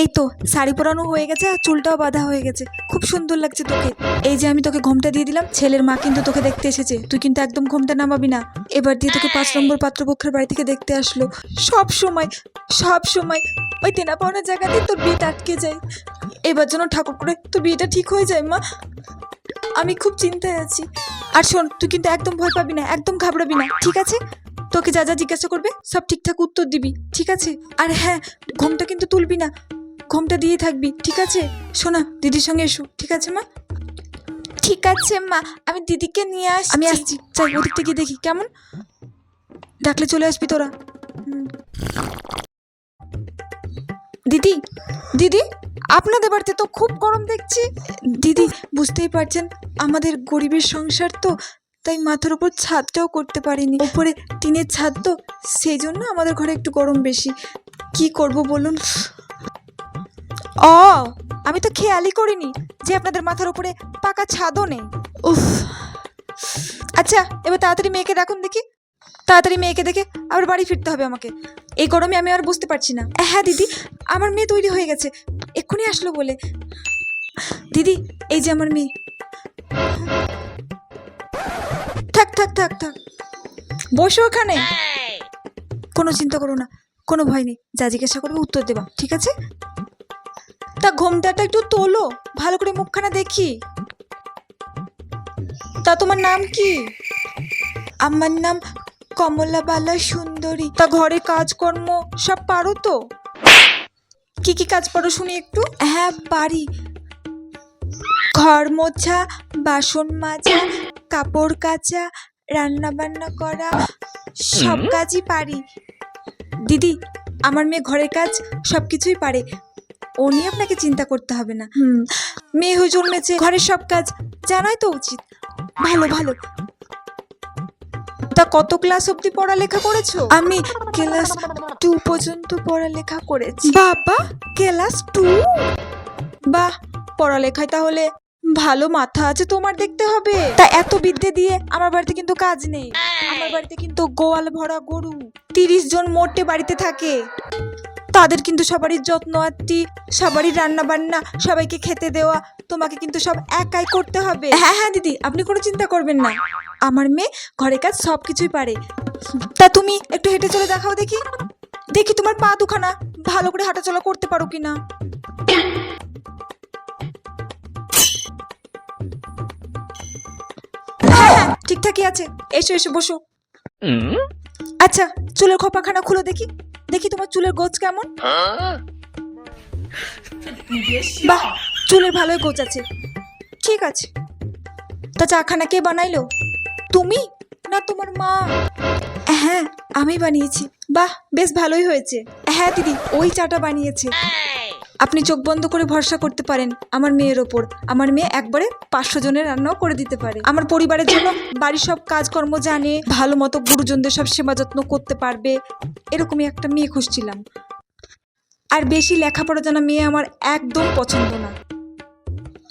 এই তো শাড়ি পরানো হয়ে গেছে আর চুলটাও বাঁধা হয়ে গেছে। খুব সুন্দর লাগছে তোকে। এই যে আমি তোকে ঘোমটা দিয়ে দিলাম, ছেলের মা কিন্তু তোকে দেখতে এসেছে। তুই কিন্তু একদম ঘোমটা নামাবি না। এবার দিয়ে তোকে পাঁচ নম্বর পাত্রপক্ষের বাড়ি থেকে দেখতে আসলো। সব সময় সব সময় ওই তেনা পাওনার জায়গাতে তোর বিয়েটা আটকে যায়। এবার যেন ঠাকুর করে তোর বিয়েটা ঠিক হয়ে যায়, মা। আমি খুব চিন্তায় আছি। আর শোন, তুই কিন্তু একদম ভয় পাবি না, একদম ঘাবড়াবি না, ঠিক আছে? তোকে যা যা জিজ্ঞাসা করবে, সব ঠিকঠাক উত্তর দিবি, ঠিক আছে? আর হ্যাঁ ঘুমটা কিন্তু তুলবি না। ঘুমটা দিয়ে থাকবি ঠিক আছে? শোনা দিদির সঙ্গে এসো ঠিক আছে মা? ঠিক আছে মা আমি দিদিকে নিয়ে আস আমি আসছি চাই ওদিক থেকে দেখি কেমন? ডাকলে চলে আসবি তোরা। দিদি দিদি আপনাদের বাড়িতে তো খুব গরম দেখছি। দিদি বুঝতেই পারছেন আমাদের গরিবের সংসার তো তাই মাথার উপর ছাদটাও করতে পারিনি। উপরে টিনের ছাদ তো সেই জন্য আমাদের ঘরে একটু গরম বেশি। কি করব বলুন? ও আমি তো খেয়ালই করিনি যে আপনাদের মাথার উপরে পাকা ছাদও নেই। উফ। আচ্ছা এবার তাড়াতাড়ি মেয়েকে রাখুন দেখি। তাড়াতাড়ি মেয়েকে দেখে আবার বাড়ি ফিরতে হবে আমাকে। এই গরমে আমি আর বুঝতে পারছি না। হ্যাঁ দিদি আমার মেয়ে তৈরি হয়ে গেছে। এক্ষুনি আসলো বলে। দিদি এই যে আমার মেয়ে। থাক থাক থাক থাক। বসো ওখানে। কোনো চিন্তা করো না কোনো ভয় নেই। যা জিজ্ঞাসা করবে উত্তর দেবা ঠিক আছে? তা ঘোমটাটা একটু তোলো ভালো করে মুখখানা দেখি। তা তোমার নাম কি? আমার নাম কমলাবালা সুন্দরী। তা ঘরে কাজকর্ম সব পারো তো? কি কি কাজ পারো শুনি একটু? হ্যাঁ পারি ঘর মোছা বাসন মাজা কাপড় কাচা রান্না বান্না করা সব কাজই পারি। দিদি আমার মেয়ে ঘরের কাজ সব কিছুই পারে। ও নিয়ে আপনাকে চিন্তা করতে হবে না। হুম। মেয়ে হয়ে জন্মেছে ঘরের সব কাজ জানাই তো উচিত। ভালো ভালো। তা কত ক্লাস অবধি পড়ালেখা করেছ? আমি ক্লাস টু পর্যন্ত পড়ালেখা করেছি। বাবা ক্লাস টু বাহ পড়ালেখায় তাহলে ভালো মাথা আছে তোমার দেখতে হবে। তা এত বিদ্যে দিয়ে আমার বাড়িতে কিন্তু কাজ নেই। আমার বাড়িতে কিন্তু গোয়াল ভরা গরু। তিরিশ জন মোটে বাড়িতে থাকে। তাদের কিন্তু সবারই যত্ন আত্মি সবারই রান্না বান্না সবাইকে খেতে দেওয়া তোমাকে কিন্তু সব একাই করতে হবে। হ্যাঁ হ্যাঁ দিদি আপনি কোনো চিন্তা করবেন না। আমার মেয়ে ঘরের কাজ সব কিছুই পারে। তা তুমি একটু হেঁটে চলে দেখাও দেখি। দেখি তোমার পা দুখানা ভালো করে হাঁটাচলা করতে পারো কিনা। হ্যাঁ হ্যাঁ ঠিকঠাকই আছে। এসো এসো বসো। আচ্ছা চুলের খোপাখানা খুলো দেখি। দেখি তোমার চুলের গোছ কেমন? বাহ চুলের ভালোই গোছ আছে। ঠিক আছে। তা চা খানা কে বানাইলো? তুমি না তোমার মা? হ্যাঁ আমি বানিয়েছি। বাহ বেশ ভালোই হয়েছে। হ্যাঁ দিদি ওই চাটা বানিয়েছে। আপনি চোখ বন্ধ করে ভরসা করতে পারেন আমার মেয়ের ওপর। আমার মেয়ে একবারে পাঁচশো জনের রান্নাও করে দিতে পারে। আমার পরিবারের জন্য বাড়ির সব কাজকর্ম জানে, ভালো মতো গুরুজনদের সব সেবা যত্ন করতে পারবে। এরকমই একটা মেয়ে খুঁজছিলাম আর বেশি লেখাপড়া জানা মেয়ে আমার একদম পছন্দ না।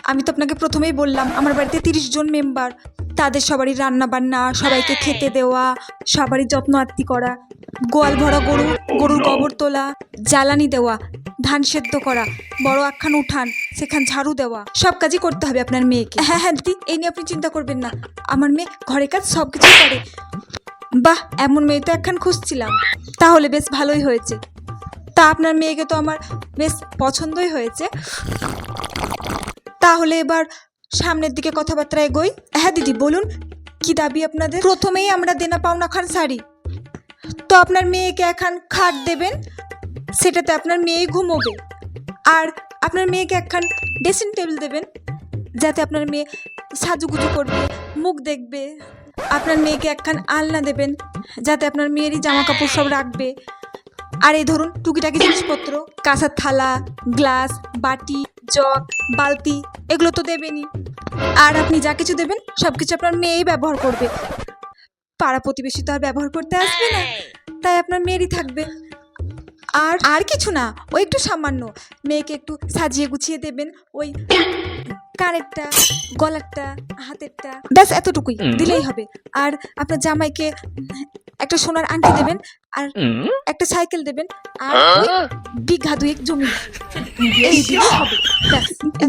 আমি তো আপনাকে প্রথমেই বললাম, আমার বাড়িতে তিরিশ জন মেম্বার। তাদের সবারই রান্না বান্না সবাইকে খেতে দেওয়া, সবারই যত্ন আত্মি করা। গোয়াল ভরা গরু, গরুর গোবর তোলা, জ্বালানি দেওয়া। ধান সেদ্ধ করা, বড় একখান উঠান, সেখান ঝাড়ু দেওয়া। সব কাজই করতে হবে আপনার মেয়েকে। হ্যাঁ হ্যাঁ দিদি, এই নিয়ে আপনি চিন্তা করবেন না। আমার মেয়ে ঘরের কাজ সব কিছুই করে। বাহ, এমন মেয়ে তো একখান খুঁজছিলাম। তাহলে বেশ ভালোই হয়েছে। তা আপনার মেয়েকে তো আমার বেশ পছন্দই হয়েছে। তাহলে এবার সামনের দিকে কথাবার্তা এগোই। হ্যাঁ দিদি, বলুন, কি দাবি আপনাদের? প্রথমেই আমরা দেনা পাওনা খান শাড়ি তো আপনার মেয়েকে এখন খাট দেবেন সেটাতে আপনার মেয়েই ঘুমোবে। আর আপনার মেয়েকে একখান ড্রেসিং টেবিল দেবেন যাতে আপনার মেয়ে সাজুগুজু করবে মুখ দেখবে। আপনার মেয়েকে একখান আলনা দেবেন যাতে আপনার মেয়েরই জামা কাপড় সব রাখবে। আর এই ধরুন টুকিটাকি জিনিসপত্র কাঁসার থালা গ্লাস বাটি জগ বালতি এগুলো তো দেবেনই। আর আপনি যা কিছু দেবেন সব কিছু আপনার মেয়েই ব্যবহার করবে। পাড়া প্রতিবেশী তো আর ব্যবহার করতে আসবে না। তাই আপনার মেয়েরই থাকবে। আর আর কিছু না ওই একটু সামান্য। মেয়েকে একটু সাজিয়ে গুছিয়ে দেবেন ওই কানেরটা গলারটা হাতেরটা ব্যাস এতটুকুই দিলেই হবে। আর আপনার জামাইকে একটা সোনার আংটি দেবেন আর একটা সাইকেল দেবেন আর বিঘা দুয়েক জমি। এই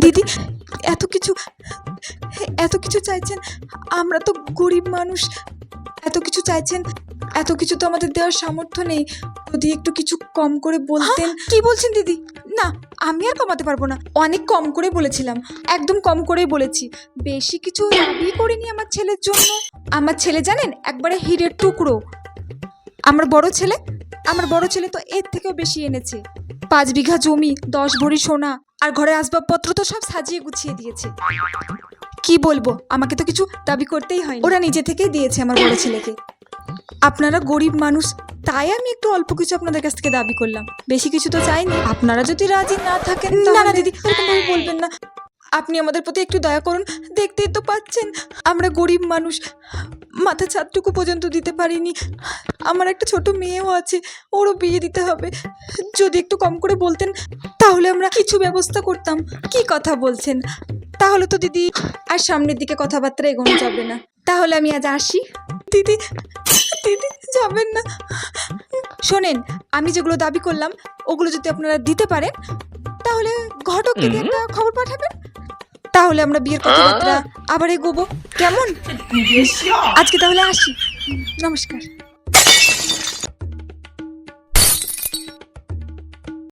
দিদি এত কিছু এত কিছু চাইছেন আমরা তো গরিব মানুষ। এত কিছু চাইছেন এত কিছু তো আমাদের দেওয়ার সামর্থ্য নেই। যদি একটু কিছু কম করে বলতেন। কি বলছেন দিদি? না, আমি আর কমাতে পারব না। অনেক কম করে বলেছিলাম, একদম কম করেই বলেছি। বেশি কিছু দাবি করিনি আমার ছেলের জন্য। আমার ছেলে জানেন, একবারে হিরের টুকরো। আমার বড় ছেলে, আমার বড় ছেলে তো এর থেকেও বেশি এনেছে। পাঁচ বিঘা জমি, দশ ভরি সোনা, আর ঘরে আসবাবপত্র তো সব সাজিয়ে গুছিয়ে দিয়েছে। কি বলব, আমাকে তো কিছু দাবি করতেই হয় ওরা নিজে থেকেই দিয়েছে আমার বড় ছেলেকে। আপনারা গরিব মানুষ তাই আমি একটু অল্প কিছু আপনাদের কাছ থেকে দাবি করলাম। বেশি কিছু তো চাইনি। আপনারা যদি রাজি না থাকেন না না দিদি এরকমভাবে বলবেন না। আপনি আমাদের প্রতি একটু দয়া করুন। দেখতেই তো পাচ্ছেন আমরা গরিব মানুষ। মাথা ছাদটুকু পর্যন্ত দিতে পারিনি। আমার একটা ছোট মেয়েও আছে ওরও বিয়ে দিতে হবে। যদি একটু কম করে বলতেন তাহলে আমরা কিছু ব্যবস্থা করতাম। কি কথা বলছেন? তাহলে তো দিদি আর সামনের দিকে কথাবার্তা এগোনো যাবে না। তাহলে আমি আজ আসি। দিদি দিদি যাবেন না। শোনেন আমি যেগুলো দাবি করলাম ওগুলো যদি আপনারা দিতে পারেন তাহলে ঘটককে দিয়ে একটা খবর পাঠাবেন। তাহলে আমরা বিয়ের কথাবার্তা আবার এগোবো। কেমন? আজকে তাহলে আসি। নমস্কার।